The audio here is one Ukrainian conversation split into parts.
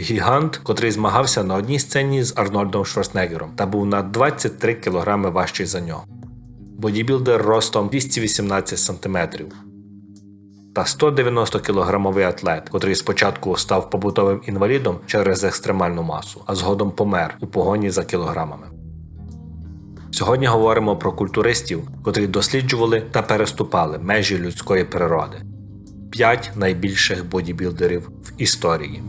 Гігант, котрий змагався на одній сцені з Арнольдом Шварценеггером та був на 23 кг важчий за нього. Бодібілдер ростом 218 см та 190 кілограмовий атлет, котрий спочатку став побутовим інвалідом через екстремальну масу, а згодом помер у погоні за кілограмами. Сьогодні говоримо про культуристів, котрі досліджували та переступали межі людської природи. П'ять найбільших бодібілдерів в історії.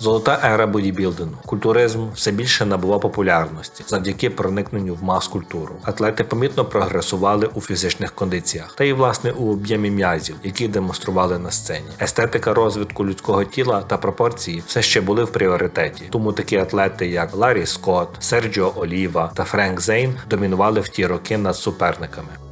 Золота ера бодібілдингу. Культуризм все більше набував популярності завдяки проникненню в мас-культуру. Атлети помітно прогресували у фізичних кондиціях та й власне у об'ємі м'язів, які демонстрували на сцені. Естетика розвитку людського тіла та пропорції все ще були в пріоритеті. Тому такі атлети, як Ларі Скотт, Серджіо Оліва та Френк Зейн, домінували в ті роки над суперниками.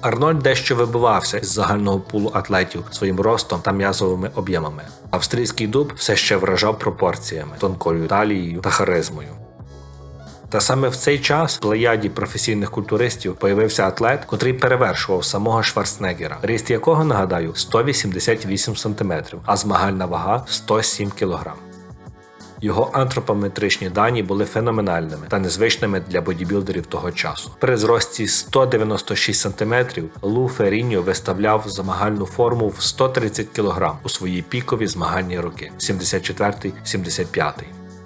Арнольд дещо вибивався із загального пулу атлетів своїм ростом та м'язовими об'ємами. Австрійський дуб все ще вражав пропорціями, тонкою талією та харизмою. Та саме в цей час в плеяді професійних культуристів появився атлет, котрий перевершував самого Шварценеггера, ріст якого, нагадаю, 188 см, а змагальна вага 107 кг. Його антропометричні дані були феноменальними та незвичними для бодібілдерів того часу. При зрості 196 см Лу Феріньо виставляв змагальну форму в 130 кг у свої пікові змагальні роки 74-75.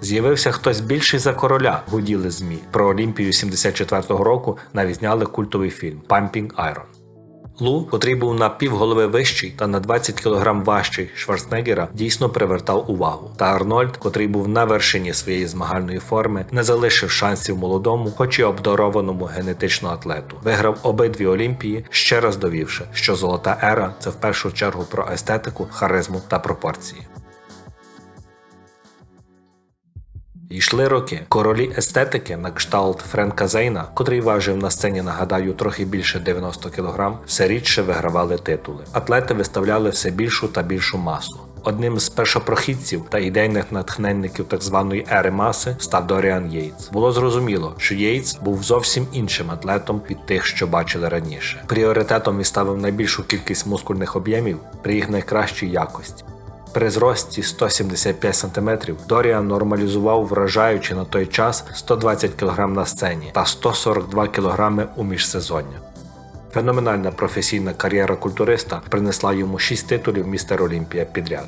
З'явився хтось більший за короля, гуділи змі. Про Олімпію 74-го року навіть зняли культовий фільм Pumping Iron. Лу, котрий був на півголови вищий та на 20 кг важчий Шварценеггера, дійсно привертав увагу. Та Арнольд, котрий був на вершині своєї змагальної форми, не залишив шансів молодому, хоч і обдарованому генетично атлету. Виграв обидві олімпії, ще раз довівши, що золота ера це в першу чергу про естетику, харизму та пропорції. Йшли роки. Королі естетики на кшталт Френка Зейна, котрий важив на сцені, нагадаю, трохи більше 90 кг, все рідше вигравали титули. Атлети виставляли все більшу та більшу масу. Одним з першопрохідців та ідейних натхненників так званої ери маси став Доріан Єйтс. Було зрозуміло, що Єйтс був зовсім іншим атлетом від тих, що бачили раніше. Пріоритетом він ставив найбільшу кількість мускульних об'ємів при їх найкращій якості. При зрості 175 см Доріан нормалізував вражаючи на той час 120 кг на сцені та 142 кг у міжсезоння. Феноменальна професійна кар'єра культуриста принесла йому 6 титулів містер Олімпія підряд.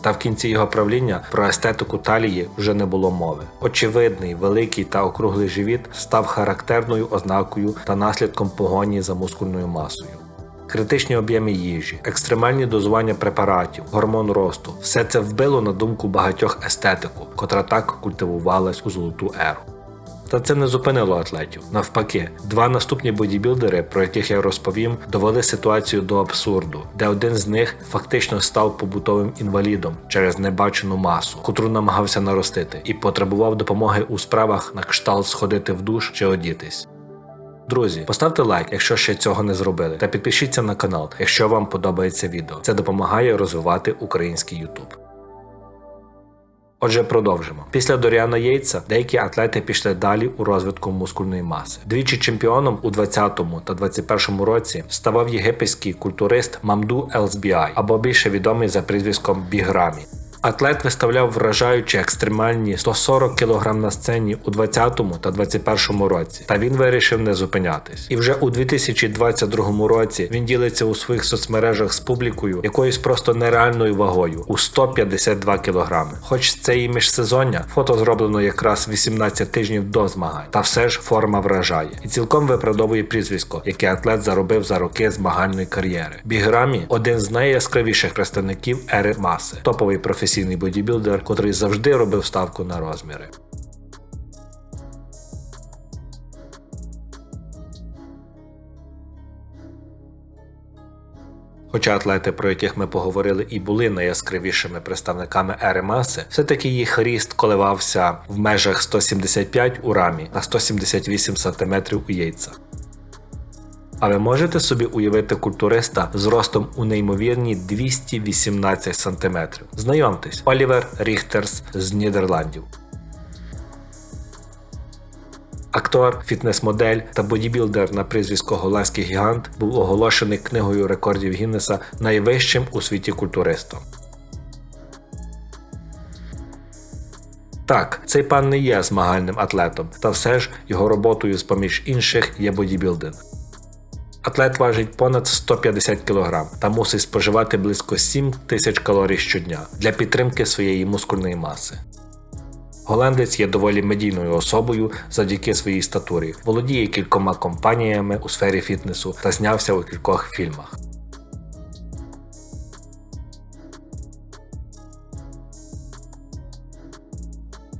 Та в кінці його правління про естетику талії вже не було мови. Очевидний, великий та округлий живіт став характерною ознакою та наслідком погоні за мускульною масою. Критичні об'єми їжі, екстремальні дозування препаратів, гормон росту все це вбило на думку багатьох естетику, котра так культивувалась у золоту еру. Та це не зупинило атлетів. Навпаки, два наступні бодібілдери, про яких я розповім, довели ситуацію до абсурду, де один з них фактично став побутовим інвалідом через небачену масу, котру намагався наростити, і потребував допомоги у справах на кшталт сходити в душ чи одітись. Друзі, поставте лайк, якщо ще цього не зробили, та підпишіться на канал, якщо вам подобається відео. Це допомагає розвивати український YouTube. Отже, продовжимо. Після Доріана Єйтса деякі атлети пішли далі у розвитку мускульної маси. Двічі чемпіоном у 20-му та 21-му році ставав єгипетський культурист Мамду Елсбіай, або більше відомий за прізвиськом Біграмі. Атлет виставляв вражаючі екстремальні 140 кг на сцені у 20 та 21 році, та він вирішив не зупинятись. І вже у 2022 році він ділиться у своїх соцмережах з публікою якоюсь просто нереальною вагою у 152 кг. Хоч це і міжсезоння, фото зроблено якраз 18 тижнів до змагань, та все ж форма вражає і цілком виправдовує прізвисько, яке атлет заробив за роки змагальної кар'єри. Біграмі один з найяскравіших представників ери маси, топовий професійний професійний бодібілдер, котрий завжди робив ставку на розміри. Хоча атлети, про яких ми поговорили, і були найяскравішими представниками ери маси, все-таки їх ріст коливався в межах 175 у рамі та 178 см у яйцях. А ви можете собі уявити культуриста з ростом у неймовірні 218 см. Знайомтесь, Олівер Ріхтерс з Нідерландів. Актор, фітнес-модель та бодібілдер на прізвисько Голландський гігант був оголошений книгою рекордів Гіннеса найвищим у світі культуристом. Так, цей пан не є змагальним атлетом, та все ж його роботою з поміж інших є бодібілдинг. Атлет важить понад 150 кг та мусить споживати близько 7 тисяч калорій щодня для підтримки своєї мускульної маси. Голландець є доволі медійною особою завдяки своїй статурі, володіє кількома компаніями у сфері фітнесу та знявся у кількох фільмах.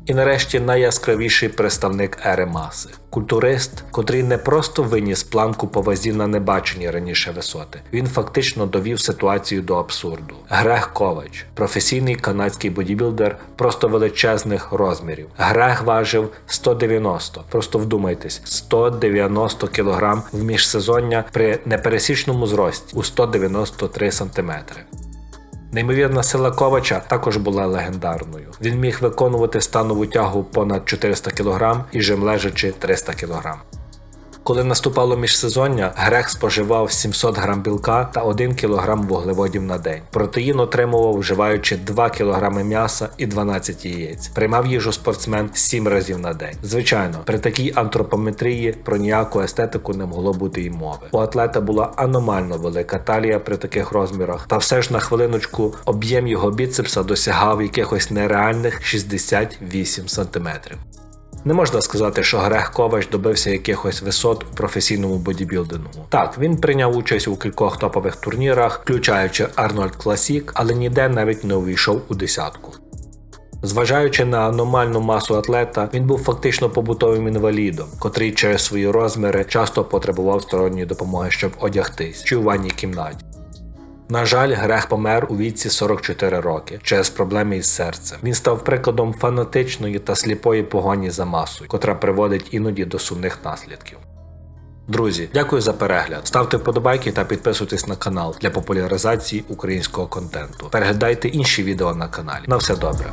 І нарешті найяскравіший представник ери маси культурист, котрий не просто виніс планку по вазі на небачені раніше висоти. Він фактично довів ситуацію до абсурду. Грег Ковач, професійний канадський бодібілдер просто величезних розмірів. Грег важив 190, просто вдумайтесь, 190 кг в міжсезоння при непересічному зрості у 193 см. Неймовірна сила Ковача також була легендарною. Він міг виконувати станову тягу понад 400 кг і жим лежачи 300 кг. Коли наступало міжсезоння, Грех споживав 700 грам білка та 1 кг вуглеводів на день. Протеїн отримував, вживаючи 2 кг м'яса і 12 яєць. Приймав їжу спортсмен 7 разів на день. Звичайно, при такій антропометрії про ніяку естетику не могло бути й мови. У атлета була аномально велика талія при таких розмірах, та все ж на хвилиночку об'єм його біцепса досягав якихось нереальних 68 см. Не можна сказати, що Грег Ковач добився якихось висот у професійному бодібілдингу. Так, він прийняв участь у кількох топових турнірах, включаючи Арнольд Класік, але ніде навіть не увійшов у десятку. Зважаючи на аномальну масу атлета, він був фактично побутовим інвалідом, котрий через свої розміри часто потребував сторонньої допомоги, щоб одягтись чи у ванній кімнаті. На жаль, Грех помер у віці 44 роки через проблеми із серцем. Він став прикладом фанатичної та сліпої погоні за масою, котра приводить іноді до сумних наслідків. Друзі, дякую за перегляд. Ставте вподобайки та підписуйтесь на канал для популяризації українського контенту. Переглядайте інші відео на каналі. На все добре.